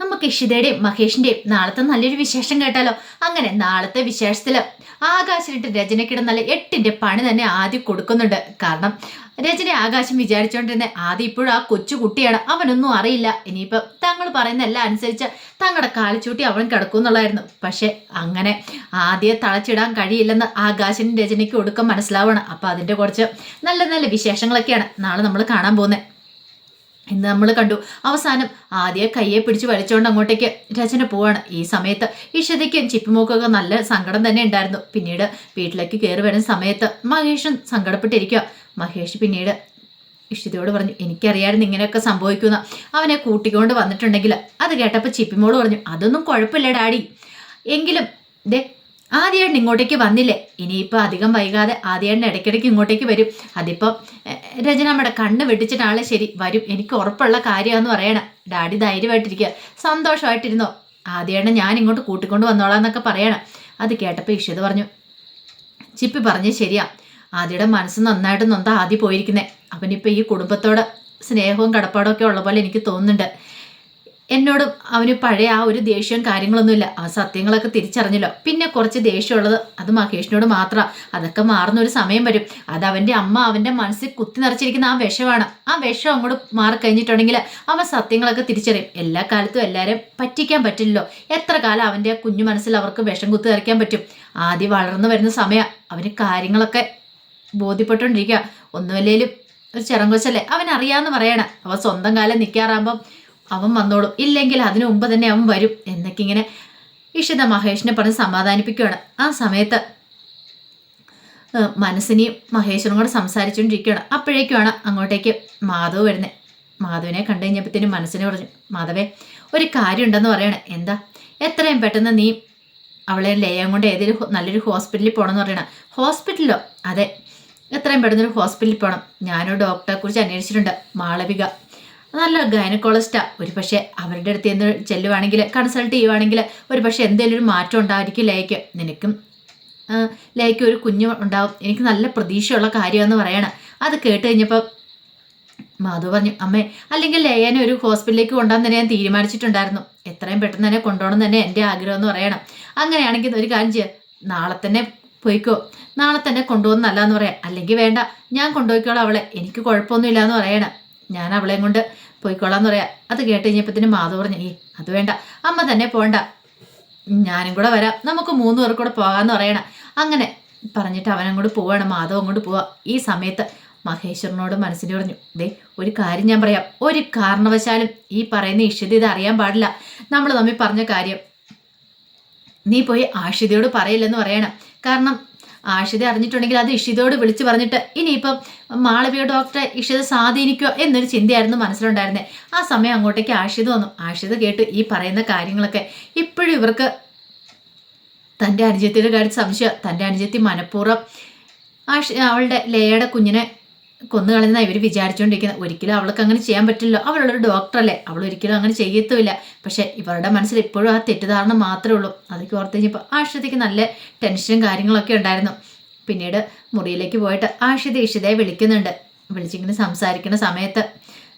നമുക്ക് ഇഷിതയുടെയും മഹേഷിന്റെയും നാളത്തെ നല്ലൊരു വിശേഷം കേട്ടാലോ? അങ്ങനെ നാളത്തെ വിശേഷത്തിൽ ആകാശിനിട്ട് രചനയ്ക്കിടെ നല്ല എട്ടിന്റെ പണി തന്നെ ആദ്യം കൊടുക്കുന്നുണ്ട്. കാരണം രചന ആകാശം വിചാരിച്ചോണ്ടിരുന്ന ആദ്യം ഇപ്പോഴും ആ കൊച്ചു കുട്ടിയാണ്. അവനൊന്നും അറിയില്ല. ഇനിയിപ്പം തങ്ങൾ പറയുന്ന എല്ലാം അനുസരിച്ച് തങ്ങളുടെ കാലിച്ചൂട്ടി അവൻ കിടക്കുന്നുള്ളായിരുന്നു പക്ഷെ അങ്ങനെ ആദ്യം തളച്ചിടാൻ കഴിയില്ലെന്ന് ആകാശിനും രചനയ്ക്ക് ഒടുക്കം മനസ്സിലാവണം. അപ്പൊ അതിന്റെ കുറച്ച് നല്ല നല്ല വിശേഷങ്ങളൊക്കെയാണ് നാളെ നമ്മൾ കാണാൻ പോകുന്നത് ഇന്ന് നമ്മൾ കണ്ടു. അവസാനം ആദ്യ കയ്യെ പിടിച്ച് വലിച്ചുകൊണ്ട് അങ്ങോട്ടേക്ക് രചന പോവാണ്. ഈ സമയത്ത് ഇഷതയ്ക്കും ചിപ്പിമോക്കൊക്കെ നല്ല സങ്കടം തന്നെ ഉണ്ടായിരുന്നു. പിന്നീട് വീട്ടിലേക്ക് കയറി വരുന്ന സമയത്ത് മഹേഷും സങ്കടപ്പെട്ടിരിക്കുക മഹേഷ് പിന്നീട് ഇഷിതയോട് പറഞ്ഞു എനിക്കറിയായിരുന്നു ഇങ്ങനെയൊക്കെ സംഭവിക്കുന്ന അവനെ കൂട്ടിക്കൊണ്ട് വന്നിട്ടുണ്ടെങ്കിൽ അത് കേട്ടപ്പോൾ ചിപ്പിമോൾ പറഞ്ഞു അതൊന്നും കുഴപ്പമില്ല ഡാഡി. എങ്കിലും ദേ ആദ്യേട്ടൻ ഇങ്ങോട്ടേക്ക് വന്നില്ലേ? ഇനിയിപ്പോൾ അധികം വൈകാതെ ആദ്യേട്ടൻ ഇടയ്ക്കിടയ്ക്ക് ഇങ്ങോട്ടേക്ക് വരും. അതിപ്പം രചനമ്മയുടെ കണ്ണ് വെട്ടിച്ചിട്ട് ആളെ ശരി വരും. എനിക്ക് ഉറപ്പുള്ള കാര്യമാണെന്ന് പറയണം. ഡാഡി ധൈര്യമായിട്ടിരിക്കുക. സന്തോഷമായിട്ടിരുന്നോ? ആദ്യേട്ടൻ ഞാൻ ഇങ്ങോട്ട് കൂട്ടിക്കൊണ്ട് വന്നോളാം എന്നൊക്കെ പറയണം. അത് കേട്ടപ്പോൾ ഇഷിത് പറഞ്ഞു ചിപ്പി പറഞ്ഞ് ശരിയാ. ആദ്യയുടെ മനസ്സ് നന്നായിട്ട് നൊന്ത ആദ്യം പോയിരിക്കുന്നത് അവനിപ്പോൾ ഈ കുടുംബത്തോട് സ്നേഹവും കടപ്പാടും ഒക്കെ ഉള്ള പോലെ എനിക്ക് തോന്നുന്നുണ്ട്. എന്നോടും അവന് പഴയ ആ ഒരു ദേഷ്യവും കാര്യങ്ങളൊന്നുമില്ല. ആ സത്യങ്ങളൊക്കെ തിരിച്ചറിഞ്ഞല്ലോ. പിന്നെ കുറച്ച് ദേഷ്യമുള്ളത് അത് മഹേഷിനോട് മാത്രം. അതൊക്കെ മാറുന്ന ഒരു സമയം വരും. അത് അവന്റെ അമ്മ അവന്റെ മനസ്സിൽ കുത്തി നിറച്ചിരിക്കുന്ന ആ വിഷമാണ്. ആ വിഷം അങ്ങോട്ട് മാറിക്കഴിഞ്ഞിട്ടുണ്ടെങ്കിൽ അവൻ സത്യങ്ങളൊക്കെ തിരിച്ചറിയും. എല്ലാ കാലത്തും എല്ലാവരെയും പറ്റിക്കാൻ പറ്റില്ലല്ലോ. എത്ര കാലം അവന്റെ കുഞ്ഞു മനസ്സിൽ അവർക്ക് വിഷം കുത്തി നിറയ്ക്കാൻ പറ്റും? ആദ്യം വളർന്നു വരുന്ന സമയം അവന് കാര്യങ്ങളൊക്കെ ബോധ്യപ്പെട്ടുകൊണ്ടിരിക്കുക. ഒന്നുമല്ലേലും ഒരു ചിറങ്കൊച്ചല്ലേ? അവൻ അറിയാമെന്ന് പറയണം. അവൻ സ്വന്തം കാലം നിൽക്കാറാകുമ്പം അവൻ വന്നോളും. ഇല്ലെങ്കിൽ അതിനു മുമ്പ് തന്നെ അവൻ വരും എന്നൊക്കെ ഇങ്ങനെ ഇഷിത മഹേഷിനെ പറഞ്ഞ് സമാധാനിപ്പിക്കുകയാണ്. ആ സമയത്ത് മനസ്സിനെയും മഹേശ്വരും കൂടെ സംസാരിച്ചുകൊണ്ടിരിക്കുകയാണ്. അപ്പോഴേക്കുമാണ് അങ്ങോട്ടേക്ക് മാധവ് വരുന്നത് മാധവിനെ കണ്ടു കഴിഞ്ഞപ്പോഴത്തേനും മനസ്സിനെ പറഞ്ഞു മാധവേ ഒരു കാര്യം ഉണ്ടെന്ന് പറയണേ. എന്താ? എത്രയും പെട്ടെന്ന് നീ അവളെ ലയം കൊണ്ട് ഏതെങ്കിലും നല്ലൊരു ഹോസ്പിറ്റലിൽ പോകണമെന്ന് പറയണം. ഹോസ്പിറ്റലിലോ അതെ. എത്രയും പെട്ടെന്ന് ഒരു ഹോസ്പിറ്റലിൽ പോകണം ഞാനൊരു ഡോക്ടറെ കുറിച്ച് അന്വേഷിച്ചിട്ടുണ്ട്. മാളവിക. നല്ല ഗൈനക്കോളജിസ്റ്റാ. ഒരു പക്ഷേ അവരുടെ അടുത്ത് എന്ന് ചെല്ലുവാണെങ്കിൽ കൺസൾട്ട് ചെയ്യുവാണെങ്കിൽ ഒരു പക്ഷേ എന്തെങ്കിലും ഒരു മാറ്റം ഉണ്ടായിരിക്കും ലേക്ക് നിനക്കും ലേക്ക് ഒരു കുഞ്ഞു ഉണ്ടാവും. എനിക്ക് നല്ല പ്രതീക്ഷയുള്ള കാര്യമെന്ന് പറയണം. അത് കേട്ട് കഴിഞ്ഞപ്പോൾ മാധു പറഞ്ഞു അമ്മേ അല്ലെങ്കിൽ ലയനെ ഒരു ഹോസ്പിറ്റലിലേക്ക് കൊണ്ടുപോകാൻ തന്നെ ഞാൻ തീരുമാനിച്ചിട്ടുണ്ടായിരുന്നു. എത്രയും പെട്ടെന്ന് തന്നെ കൊണ്ടുപോകണം തന്നെ എന്റെ ആഗ്രഹം എന്ന് പറയണം. അങ്ങനെയാണെങ്കിൽ ഒരു കാര്യം ചെയ്യുക നാളെ തന്നെ പോയിക്കോ. നാളെ തന്നെ കൊണ്ടുപോകുന്നല്ല എന്ന് പറയാം. അല്ലെങ്കിൽ വേണ്ട. ഞാൻ കൊണ്ടുപോയിക്കോളാം അവളെ. എനിക്ക് കുഴപ്പമൊന്നുമില്ല എന്ന് പറയണം. ഞാൻ അവളെയും കൊണ്ട് പോയിക്കോളാന്ന് പറയാം. അത് കേട്ട് കഴിഞ്ഞപ്പത്തിന് മാധവ് പറഞ്ഞു ഏ അത് വേണ്ട. അമ്മ തന്നെ പോണ്ട. ഞാനും കൂടെ വരാം. നമുക്ക് മൂന്ന് പേർ കൂടെ പോകാമെന്ന് പറയണം. അങ്ങനെ പറഞ്ഞിട്ട് അവനും കൂടെ പോവാണ്. മാധവ് അങ്ങോട്ട് പോവാ. ഈ സമയത്ത് മഹേശ്വരനോട് മനസ്സിന് പറഞ്ഞു ദേ ഒരു കാര്യം ഞാൻ പറയാം. ഒരു കാരണവശാലും ഈ പറയുന്ന ഇഷിത ഇത് അറിയാൻ പാടില്ല. നമ്മൾ തമ്മിൽ പറഞ്ഞ കാര്യം നീ പോയി ആഷിതയോട് പറയില്ലെന്ന് പറയണം. കാരണം ആഷിത അറിഞ്ഞിട്ടുണ്ടെങ്കിൽ അത് ഇഷിതയോട് വിളിച്ചു പറഞ്ഞിട്ട് ഇനിയിപ്പം മാളവിക ഡോക്ടറെ ഇഷിത സ്വാധീനിക്കുക എന്നൊരു ചിന്തയായിരുന്നു മനസ്സിലുണ്ടായിരുന്നത് ആ സമയം അങ്ങോട്ടേക്ക് ആഷിത വന്നു. ആഷിത കേട്ട് ഈ പറയുന്ന കാര്യങ്ങളൊക്കെ ഇപ്പോഴും ഇവർക്ക് തന്റെ അനുജത്തിയുടെ കാര്യം സംശയം തന്റെ അനുജത്തി മനഃപൂർവം ആഷ് അവളുടെ ലേയുടെ കുഞ്ഞിനെ കൊന്നു കളഞ്ഞാൽ ഇവർ വിചാരിച്ചുകൊണ്ടിരിക്കുന്നത് ഒരിക്കലും അവൾക്ക് അങ്ങനെ ചെയ്യാൻ പറ്റില്ല അവളുള്ളൊരു ഡോക്ടറല്ലേ അവൾ ഒരിക്കലും അങ്ങനെ ചെയ്യത്തുമില്ല. പക്ഷെ ഇവരുടെ മനസ്സിൽ ഇപ്പോഴും ആ തെറ്റിദ്ധാരണ മാത്രമേ ഉള്ളൂ. അതൊക്കെ ഓർത്ത് കഴിഞ്ഞപ്പോൾ ആഷിതയ്ക്ക് നല്ല ടെൻഷനും കാര്യങ്ങളൊക്കെ ഉണ്ടായിരുന്നു. പിന്നീട് മുറിയിലേക്ക് പോയിട്ട് ആഷിത ഇഷിതയെ വിളിക്കുന്നുണ്ട്. വിളിച്ചിങ്ങനെ സംസാരിക്കുന്ന സമയത്ത്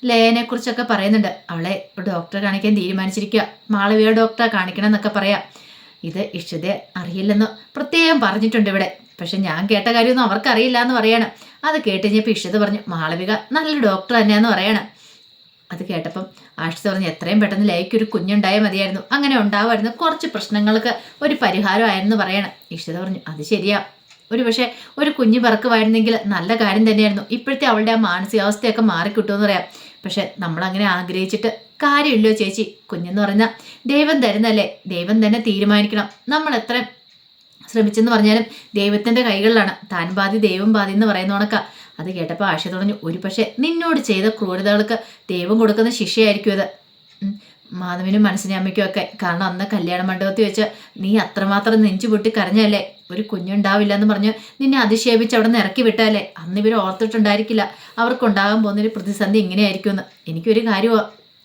ലയനെ കുറിച്ചൊക്കെ പറയുന്നുണ്ട്. അവളെ ഡോക്ടറെ കാണിക്കാൻ തീരുമാനിച്ചിരിക്കുക മാളവിയ ഡോക്ടറെ കാണിക്കണം എന്നൊക്കെ പറയാം. ഇത് ഇഷിതയെ അറിയില്ലെന്ന് പ്രത്യേകം പറഞ്ഞിട്ടുണ്ട് ഇവിടെ. പക്ഷെ ഞാൻ കേട്ട കാര്യമൊന്നും അവർക്കറിയില്ല എന്ന് പറയണം. അത് കേട്ട് കഴിഞ്ഞപ്പോൾ ഇഷിത പറഞ്ഞു മാളവിക നല്ല ഡോക്ടർ തന്നെയാന്ന് പറയണം. അത് കേട്ടപ്പം ആഷിത പറഞ്ഞു എത്രയും പെട്ടെന്ന് ലൈക്ക് ഒരു കുഞ്ഞുണ്ടായാൽ മതിയായിരുന്നു. അങ്ങനെ ഉണ്ടാവുമായിരുന്നു കുറച്ച് പ്രശ്നങ്ങൾക്ക് ഒരു പരിഹാരമായിരുന്നു പറയണം. ഇഷിത പറഞ്ഞു അത് ശരിയാ. ഒരു പക്ഷേ ഒരു കുഞ്ഞ് പിറക്കുമായിരുന്നെങ്കിൽ നല്ല കാര്യം തന്നെയായിരുന്നു. ഇപ്പോഴത്തെ അവളുടെ ആ മാനസികാവസ്ഥയൊക്കെ മാറിക്കിട്ടുമെന്ന് പറയാം. പക്ഷെ നമ്മളങ്ങനെ ആഗ്രഹിച്ചിട്ട് കാര്യമില്ലോ ചേച്ചി. കുഞ്ഞെന്ന് പറഞ്ഞാൽ ദൈവം തരുന്നല്ലേ ദൈവം തന്നെ തീരുമാനിക്കണം. നമ്മൾ എത്ര ശ്രമിച്ചെന്ന് പറഞ്ഞാലും ദൈവത്തിന്റെ കൈകളിലാണ്. താൻ ബാധി ദൈവം ബാധി എന്ന് പറയുന്ന കണക്ക. അത് കേട്ടപ്പോൾ ആശ തുടങ്ങി. ഒരു പക്ഷേ നിന്നോട് ചെയ്ത ക്രൂരതകൾക്ക് ദൈവം കൊടുക്കുന്ന ശിക്ഷയായിരിക്കും അത് മാധവിനും മനസ്സിനെ അമ്മയ്ക്കും ഒക്കെ. കാരണം അന്ന് കല്യാണ മണ്ഡപത്തിൽ വെച്ച് നീ അത്രമാത്രം നെഞ്ചു പൊട്ടി കരഞ്ഞല്ലേ ഒരു കുഞ്ഞുണ്ടാവില്ല എന്ന് പറഞ്ഞ് നിന്നെ അധിക്ഷേപിച്ച് അവിടെ നിന്ന് ഇറക്കി വിട്ടാലേ അന്ന് ഇവർ ഓർത്തിട്ടുണ്ടായിരിക്കില്ല. അവർക്കുണ്ടാകാൻ പോകുന്നൊരു പ്രതിസന്ധി ഇങ്ങനെയായിരിക്കും എന്ന് എനിക്കൊരു കാര്യം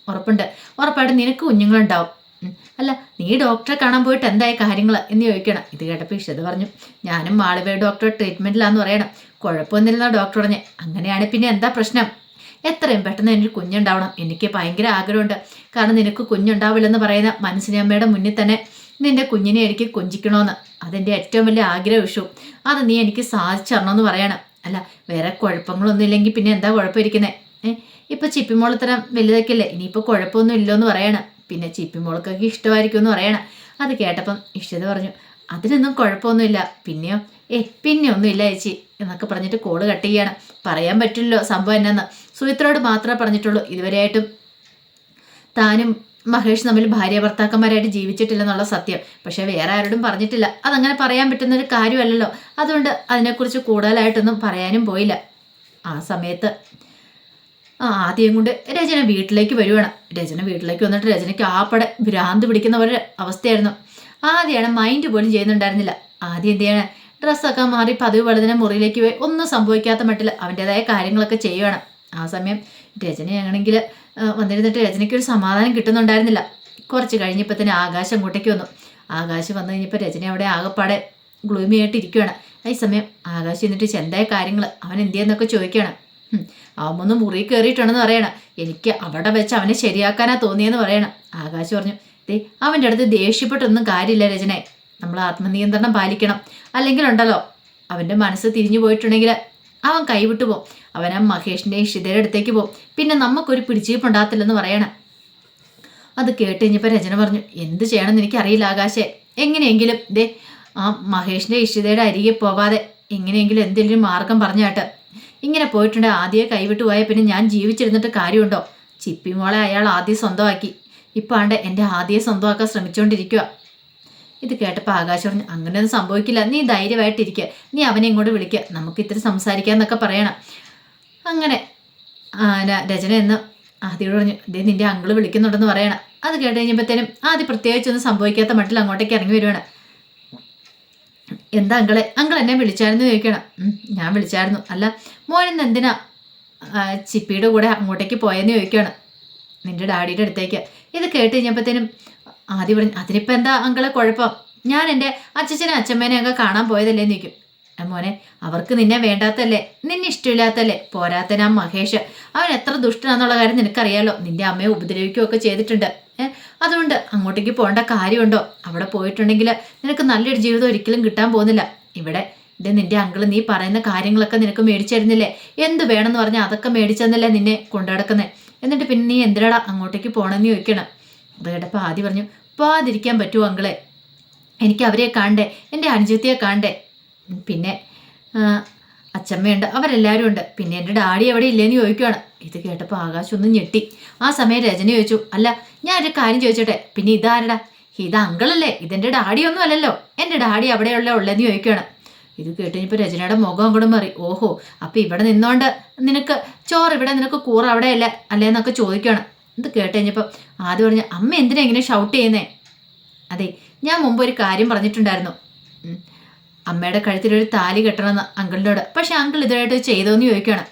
ഉറപ്പുണ്ട്. ഉറപ്പായിട്ട് നിനക്ക് കുഞ്ഞുങ്ങളുണ്ടാവും. അല്ല നീ ഡോക്ടറെ കാണാൻ പോയിട്ട് എന്തായ കാര്യങ്ങൾ എന്ന് ചോദിക്കണം. ഇത് കേട്ടപ്പോൾ ഇഷ്ടത് പറഞ്ഞു ഞാനും മാളവേ ഡോക്ടറെ ട്രീറ്റ്മെന്റിലാന്ന് പറയണം. കുഴപ്പമൊന്നുമില്ലെന്നാ ഡോക്ടർ പറഞ്ഞ്. അങ്ങനെയാണ് പിന്നെ എന്താ പ്രശ്നം? എത്രയും പെട്ടെന്ന് എനിക്ക് കുഞ്ഞുണ്ടാവണം. എനിക്ക് ഭയങ്കര ആഗ്രഹമുണ്ട്. കാരണം നിനക്ക് കുഞ്ഞുണ്ടാവില്ലെന്ന് പറയുന്ന മനസ്സിനെ അമ്മയുടെ മുന്നിൽ തന്നെ നിന്റെ കുഞ്ഞിനെ എനിക്ക് കൊഞ്ചിക്കണമെന്ന് അതെന്റെ ഏറ്റവും വലിയ ആഗ്രഹ വിഷു. അത് നീ എനിക്ക് സാധിച്ചറണമെന്ന് പറയണം. അല്ല വേറെ കുഴപ്പങ്ങളൊന്നും ഇല്ലെങ്കിൽ പിന്നെ എന്താ കുഴപ്പമിരിക്കുന്നത് ഏഹ് ഇപ്പം ചിപ്പിമോളത്തരം വലുതൊക്കെയല്ലേ? ഇനിയിപ്പോൾ കുഴപ്പമൊന്നും ഇല്ലെന്ന് പറയണം. പിന്നെ ചിപ്പിമോൾക്കൊക്കെ ഇഷ്ടമായിരിക്കും എന്ന് പറയണം. അത് കേട്ടപ്പം ഇഷ്ടത പറഞ്ഞു അതിനൊന്നും കുഴപ്പമൊന്നുമില്ല. പിന്നെയോ ഏ പിന്നെ ഒന്നുമില്ല ചേച്ചി എന്നൊക്കെ പറഞ്ഞിട്ട് കോൾ കട്ട് ചെയ്യാണ്. പറയാൻ പറ്റില്ലല്ലോ സംഭവം എന്നാന്ന്. സുഹിത്രോട് മാത്രമേ പറഞ്ഞിട്ടുള്ളൂ. ഇതുവരെയായിട്ടും താനും മഹേഷ് തമ്മിൽ ഭാര്യ ഭർത്താക്കന്മാരായിട്ട് ജീവിച്ചിട്ടില്ലെന്നുള്ള സത്യം. പക്ഷെ വേറെ ആരോടും പറഞ്ഞിട്ടില്ല. അതങ്ങനെ പറയാൻ പറ്റുന്ന ഒരു കാര്യമല്ലല്ലോ. അതുകൊണ്ട് അതിനെക്കുറിച്ച് കൂടുതലായിട്ടൊന്നും പറയാനും പോയില്ല. ആ സമയത്ത് ആ ആദ്യം കൊണ്ട് രചന വീട്ടിലേക്ക് വരുവാണ് രചന വീട്ടിലേക്ക് വന്നിട്ട് രചനയ്ക്ക് ആപ്പടെ ഭ്രാന്ത് പിടിക്കുന്ന ഒരു അവസ്ഥയായിരുന്നു. ആദ്യമാണ് മൈൻഡ് പോലും ചെയ്യുന്നുണ്ടായിരുന്നില്ല. ആദ്യം എന്ത് ചെയ്യണം? ഡ്രസ്സൊക്കെ മാറി പതിവ് തന്നെ മുറിയിലേക്ക് പോയി. ഒന്നും സംഭവിക്കാത്ത മട്ടിൽ അവന്റെതായ കാര്യങ്ങളൊക്കെ ചെയ്യുവാണ്. ആ സമയം രചനയാണെങ്കിൽ വന്നിരുന്നിട്ട് രചനയ്ക്ക് ഒരു സമാധാനം കിട്ടുന്നുണ്ടായിരുന്നില്ല. കുറച്ച് കഴിഞ്ഞപ്പോൾ തന്നെ ആകാശം അങ്ങോട്ടേക്ക് വന്നു. ആകാശം വന്നു കഴിഞ്ഞപ്പോൾ രചന അവിടെ ആകെപ്പാടെ ഗ്ലൂമി ആയിട്ട് ഇരിക്കുകയാണ് ഈ സമയം ആകാശം എന്നിട്ട് ചെന്തായ കാര്യങ്ങൾ അവൻ എന്ത് ചെയ്യുന്നൊക്കെ ചോദിക്കുകയാണ്. അവൻ ഒന്ന് മുറി കയറിയിട്ടുണ്ടെന്ന് പറയണം. എനിക്ക് അവിടെ വെച്ച് അവനെ ശരിയാക്കാനാ തോന്നിയെന്ന് പറയണം. ആകാശ് പറഞ്ഞു ദേ അവന്റെ അടുത്ത് ദേഷ്യപ്പെട്ടൊന്നും കാര്യമില്ല രചനെ. നമ്മൾ ആത്മനിയന്ത്രണം പാലിക്കണം. അല്ലെങ്കിൽ ഉണ്ടല്ലോ അവന്റെ മനസ്സ് തിരിഞ്ഞു പോയിട്ടുണ്ടെങ്കിൽ അവൻ കൈവിട്ടു പോകും അവൻ ആ മഹേഷിന്റെയും ഷിതയുടെ അടുത്തേക്ക് പോകും പിന്നെ നമുക്കൊരു പിടിച്ചിപ്പുണ്ടാകത്തില്ലെന്ന് പറയണം. അത് കേട്ട് കഴിഞ്ഞപ്പോൾ രചന പറഞ്ഞു എന്ത് ചെയ്യണമെന്ന് എനിക്കറിയില്ല ആകാശേ. എങ്ങനെയെങ്കിലും ദേ ആ മഹേഷിന്റെ ഇഷിതയുടെ അരികെ പോവാതെ എങ്ങനെയെങ്കിലും എന്തെങ്കിലും മാർഗം പറഞ്ഞാട്ട് ഇങ്ങനെ പോയിട്ടുണ്ട്. ആദ്യമേ കൈവിട്ട് പോയാൽ പിന്നെ ഞാൻ ജീവിച്ചിരുന്നിട്ട് കാര്യമുണ്ടോ? ചിപ്പി മോളെ അയാൾ ആദ്യം സ്വന്തമാക്കി. ഇപ്പം ആണ്ട് എന്റെ ആദ്യം സ്വന്തമാക്കാൻ ശ്രമിച്ചുകൊണ്ടിരിക്കുക ഇത് കേട്ടപ്പോൾ ആകാശം പറഞ്ഞു അങ്ങനെയൊന്നും സംഭവിക്കില്ല. നീ ധൈര്യമായിട്ടിരിക്കുക നീ അവനെ ഇങ്ങോട്ട് വിളിക്കുക നമുക്ക് ഇത്തിരി സംസാരിക്കാമെന്നൊക്കെ പറയണം. അങ്ങനെ രചന എന്ന് ആദ്യയോട് പറഞ്ഞു ഇതേ നിന്റെ അങ്കിൾ വിളിക്കുന്നുണ്ടെന്ന് പറയണം. അത് കേട്ട് കഴിഞ്ഞപ്പോഴത്തേനും ആദ്യം പ്രത്യേകിച്ചൊന്നും സംഭവിക്കാത്ത മട്ടിൽ അങ്ങോട്ടേക്ക് ഇറങ്ങി വരുവാണ്. എന്താ അങ്കളെ? അങ്കൾ എന്നെ വിളിച്ചായിരുന്നു ചോദിക്കണം. ഞാൻ വിളിച്ചായിരുന്നു. അല്ല മോനെന്ന് എന്തിനാ? ചിപ്പിയുടെ കൂടെ അങ്ങോട്ടേക്ക് പോയെന്ന് ചോദിക്കുകയാണ് നിന്റെ ഡാഡിയുടെ അടുത്തേക്ക്. ഇത് കേട്ട് കഴിഞ്ഞപ്പോഴത്തേനും ആദ്യം പറഞ്ഞു അതിനിപ്പോൾ എന്താ അങ്കളെ കുഴപ്പം? ഞാൻ എന്റെ അച്ഛനും അച്ഛമ്മേനെ ഒക്കെ കാണാൻ പോയതല്ലേ? നിൽക്കും മോനെ അവർക്ക് നിന്നെ വേണ്ടാത്തല്ലേ നിന്നെ ഇഷ്ടമില്ലാത്തല്ലേ പോരാത്തനാ മഹേഷ്. അവൻ എത്ര ദുഷ്ടനാന്നുള്ള കാര്യം നിനക്കറിയാലോ? നിന്റെ അമ്മയെ ഉപദ്രവിക്കുകയൊക്കെ ചെയ്തിട്ടുണ്ട്. അതുകൊണ്ട് അങ്ങോട്ടേക്ക് പോകേണ്ട കാര്യമുണ്ടോ? അവിടെ പോയിട്ടുണ്ടെങ്കിൽ നിനക്ക് നല്ലൊരു ജീവിതം ഒരിക്കലും കിട്ടാൻ പോകുന്നില്ല. ഇവിടെ ഇത് നിന്റെ അങ്കിൾ നീ പറയുന്ന കാര്യങ്ങളൊക്കെ നിനക്ക് മേടിച്ചിരുന്നില്ലേ എന്ത് വേണമെന്ന് പറഞ്ഞാൽ അതൊക്കെ മേടിച്ചെന്നല്ലേ നിന്നെ കൊണ്ടുനടക്കുന്നത് എന്നിട്ട് പിന്നെ നീ എന്തിനാടാ അങ്ങോട്ടേക്ക് പോകണമെന്ന് ചോദിക്കണം? അത് കേട്ടപ്പോൾ ആദ്യം പറഞ്ഞു പോവാതിരിക്കാൻ പറ്റുമോ അങ്കിളെ എനിക്ക് അവരെ കാണണ്ടേ? എന്റെ അനുജത്തിയെ കാണണ്ടേ? പിന്നെ അച്ചമ്മയുണ്ട് അവരെല്ലാവരും ഉണ്ട്. പിന്നെ എന്റെ ഡാഡി എവിടെ ഇല്ലേന്ന് ചോദിക്കുകയാണ് ഇത് കേട്ടപ്പോൾ ആകാശം ഒന്നും ഞെട്ടി. ആ സമയം രജന ചോദിച്ചു അല്ല ഞാൻ ഒരു കാര്യം ചോദിച്ചോട്ടെ? പിന്നെ ഇതാരടാ? ഇത് അങ്കിളല്ലേ? ഇതെന്റെ ഡാഡിയൊന്നും അല്ലല്ലോ. എന്റെ ഡാഡി അവിടെയുള്ള ഉള്ളതെന്ന് ചോദിക്കുകയാണ് ഇത് കേട്ടിപ്പോൾ രചനയുടെ മുഖം അങ്ങോട്ടും മാറി. ഓഹോ അപ്പം ഇവിടെ നിന്നോണ്ട് നിനക്ക് ചോറ് ഇവിടെ നിനക്ക് കൂറ അവിടെ അല്ലേ? അല്ലേ എന്നൊക്കെ ചോദിക്കുകയാണ് ഇത് കേട്ടുകഴിഞ്ഞപ്പോൾ ആദ്യം പറഞ്ഞ അമ്മ എന്തിനാ ഇങ്ങനെ ഷൗട്ട് ചെയ്യുന്നേ? അതെ ഞാൻ മുമ്പ് ഒരു കാര്യം പറഞ്ഞിട്ടുണ്ടായിരുന്നു. അമ്മയുടെ കഴുത്തിലൊരു താലി കെട്ടണമെന്ന് അങ്കിളിനോട്. പക്ഷെ അങ്കിൾ ഇതുമായിട്ട് ചെയ്തോന്ന് ചോദിക്കുകയാണ്.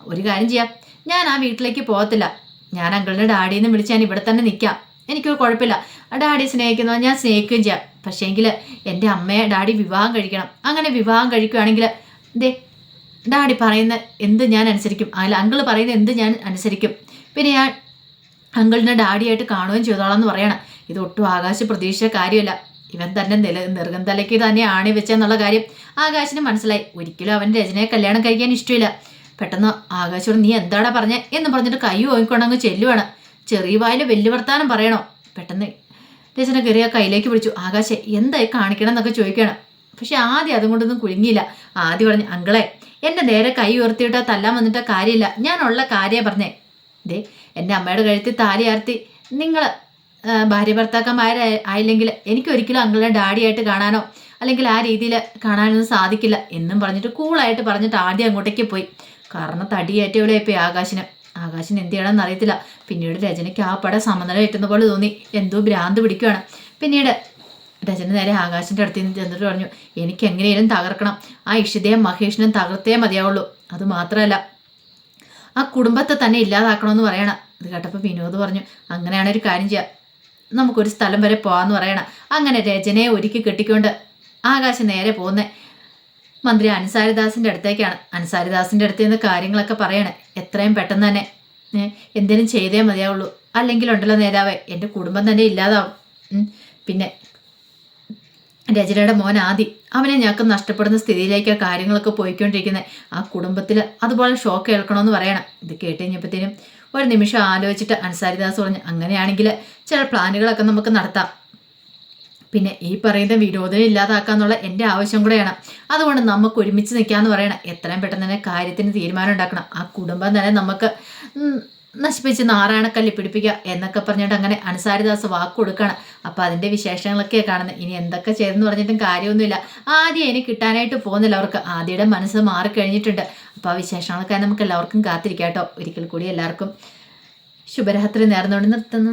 ഒരു കാര്യം ചെയ്യാം. ഞാൻ ആ വീട്ടിലേക്ക് പോകത്തില്ല. ഞാൻ അങ്കിളിന്റെ ഡാഡിയിൽ വിളിച്ച് ഞാൻ ഇവിടെ തന്നെ നിൽക്കാം എനിക്കൊരു കുഴപ്പമില്ല. ഡാഡി സ്നേഹിക്കുന്നവ ഞാൻ സ്നേഹിക്കുകയും ചെയ്യാം. പക്ഷേങ്കിൽ എന്റെ അമ്മയെ ഡാഡി വിവാഹം കഴിക്കണം. അങ്ങനെ വിവാഹം കഴിക്കുകയാണെങ്കിൽ ദേ ഡാഡി പറയുന്ന എന്ത് ഞാൻ അനുസരിക്കും. അല്ല അങ്കിൾ പറയുന്ന എന്ത് ഞാൻ അനുസരിക്കും. പിന്നെ ഞാൻ അങ്കിളിനെ ഡാഡിയായിട്ട് കാണുകയും ചെയ്തോളാം എന്ന് പറയണം. ഇത് ഒട്ടും ആകാശ പ്രതീക്ഷ കാര്യമല്ല. ഇവൻ തന്നെ നില നിർഗന്ധലയ്ക്ക് തന്നെ ആണി വെച്ചെന്നുള്ള കാര്യം ആകാശിന് മനസ്സിലായി. ഒരിക്കലും അവൻ രചനയെ കല്യാണം കഴിക്കാൻ ഇഷ്ടമില്ല. പെട്ടെന്ന് ആകാശോട് നീ എന്താടാ പറഞ്ഞേ? എന്ന് പറഞ്ഞിട്ട് കൈ ഓങ്ങിക്കൊണ്ടങ്ങ് ചെല്ലുവാണ്. ചെറിയ വായിൽ വലിയ വർത്താനം പറയണോ? പെട്ടെന്ന് രചന കയറിയ കയ്യിലേക്ക് പിടിച്ചു. ആകാശെ എന്തായി കാണിക്കണം എന്നൊക്കെ ചോദിക്കണം പക്ഷെ ആദ്യം അതും കൊണ്ടൊന്നും കുലുങ്ങിയില്ല. ആദ്യം പറഞ്ഞു അങ്കളെ എന്റെ നേരെ കൈ ഉയർത്തിയിട്ടാ തല്ലാൻ വന്നിട്ട കാര്യമില്ല. ഞാനുള്ള കാര്യമേ പറഞ്ഞേ. ദേ എന്റെ അമ്മയുടെ കഴുത്തിൽ താലി ആർത്തി. നിങ്ങൾ ഭാര്യ ഭർത്താക്കന്മാരെ ആയില്ലെങ്കിൽ എനിക്കൊരിക്കലും അങ്കിളിനെ ഡാഡിയായിട്ട് കാണാനോ അല്ലെങ്കിൽ ആ രീതിയിൽ കാണാനൊന്നും സാധിക്കില്ല എന്നും പറഞ്ഞിട്ട് കൂളായിട്ട് പറഞ്ഞിട്ട് ആദ്യം അങ്ങോട്ടേക്ക് പോയി. കാരണം തടിയേറ്റവിടെ പോയി ആകാശിന്. ആകാശിന് എന്ത് ചെയ്യണമെന്ന് അറിയത്തില്ല. പിന്നീട് രചനയ്ക്ക് ആ പട സമനില കിട്ടുന്ന പോലെ തോന്നി. എന്തോ ഭ്രാന്ത് പിടിക്കുകയാണ് പിന്നീട് രചന നേരെ ആകാശിന്റെ അടുത്ത് നിന്ന് ചെന്നിട്ട് പറഞ്ഞു എനിക്ക് എങ്ങനെയും തകർക്കണം. ആ ഇഷിതയും മഹേഷിനും തകർത്തേ മതിയാവുള്ളൂ. അത് മാത്രമല്ല ആ കുടുംബത്തെ തന്നെ ഇല്ലാതാക്കണമെന്ന് പറയണം. ഇത് കേട്ടപ്പോൾ വിനോദ് പറഞ്ഞു അങ്ങനെയാണ് ഒരു കാര്യം ചെയ്യുക നമുക്കൊരു സ്ഥലം വരെ പോകാമെന്ന് പറയണം. അങ്ങനെ രചനയെ ഒരുക്കി കെട്ടിക്കൊണ്ട് ആകാശം നേരെ പോകുന്നേ മന്ത്രി അൻസാരിദാസിന്റെ അടുത്തേക്കാണ്. അൻസാരിദാസിന്റെ അടുത്ത് നിന്ന് കാര്യങ്ങളൊക്കെ പറയണേ. എത്രയും പെട്ടെന്ന് തന്നെ. എന്തിനും ചെയ്തേ മതിയാവുള്ളൂ. അല്ലെങ്കിൽ ഉണ്ടല്ലോ നേതാവേ എന്റെ കുടുംബം തന്നെ ഇല്ലാതാവും. പിന്നെ രചനയുടെ മോൻ ആദി അവനെ ഞങ്ങൾക്ക് നഷ്ടപ്പെടുന്ന സ്ഥിതിയിലേക്ക് കാര്യങ്ങളൊക്കെ പോയിക്കൊണ്ടിരിക്കുന്നത് ആ കുടുംബത്തിൽ അതുപോലെ ഷോക്ക് കേൾക്കണമെന്ന് പറയണം. ഇത് കേട്ട് കഴിഞ്ഞപ്പോഴത്തേനും ഒരു നിമിഷം ആലോചിച്ചിട്ട് അൻസാരിദാസ് പറഞ്ഞു അങ്ങനെയാണെങ്കിൽ ചില പ്ലാനുകളൊക്കെ നമുക്ക് നടത്താം. പിന്നെ ഈ പറയുന്ന വിരോധനം ഇല്ലാതാക്കാന്നുള്ള എന്റെ ആവശ്യം കൂടെയാണ്. അതുകൊണ്ട് നമുക്ക് ഒരുമിച്ച് നിൽക്കാമെന്ന് പറയണം. എത്രയും പെട്ടെന്ന് തന്നെ കാര്യത്തിന് തീരുമാനം ഉണ്ടാക്കണം. ആ കുടുംബം തന്നെ നമുക്ക് നശിപ്പിച്ച് നാറാണക്കല്ലി പിടിപ്പിക്കുക എന്നൊക്കെ പറഞ്ഞിട്ട് അങ്ങനെ അൻസാരിദാസ് വാക്ക് കൊടുക്കണം അപ്പോൾ അതിന്റെ വിശേഷങ്ങളൊക്കെ കാണുന്നത്. ഇനി എന്തൊക്കെ ചെയ്തെന്ന് പറഞ്ഞിട്ടും കാര്യമൊന്നുമില്ല. ആദ്യം ഇനി കിട്ടാനായിട്ട് പോകുന്നില്ല അവർക്ക്. ആദ്യയുടെ മനസ്സ് മാറിക്കഴിഞ്ഞിട്ടുണ്ട്. അപ്പോൾ ആ വിശേഷങ്ങളൊക്കെ നമുക്ക് എല്ലാവർക്കും കാത്തിരിക്കാം കേട്ടോ. ഒരിക്കൽ കൂടി എല്ലാവർക്കും ശുഭരാത്രി നേർന്നുകൊണ്ട് നിർത്തുന്നു.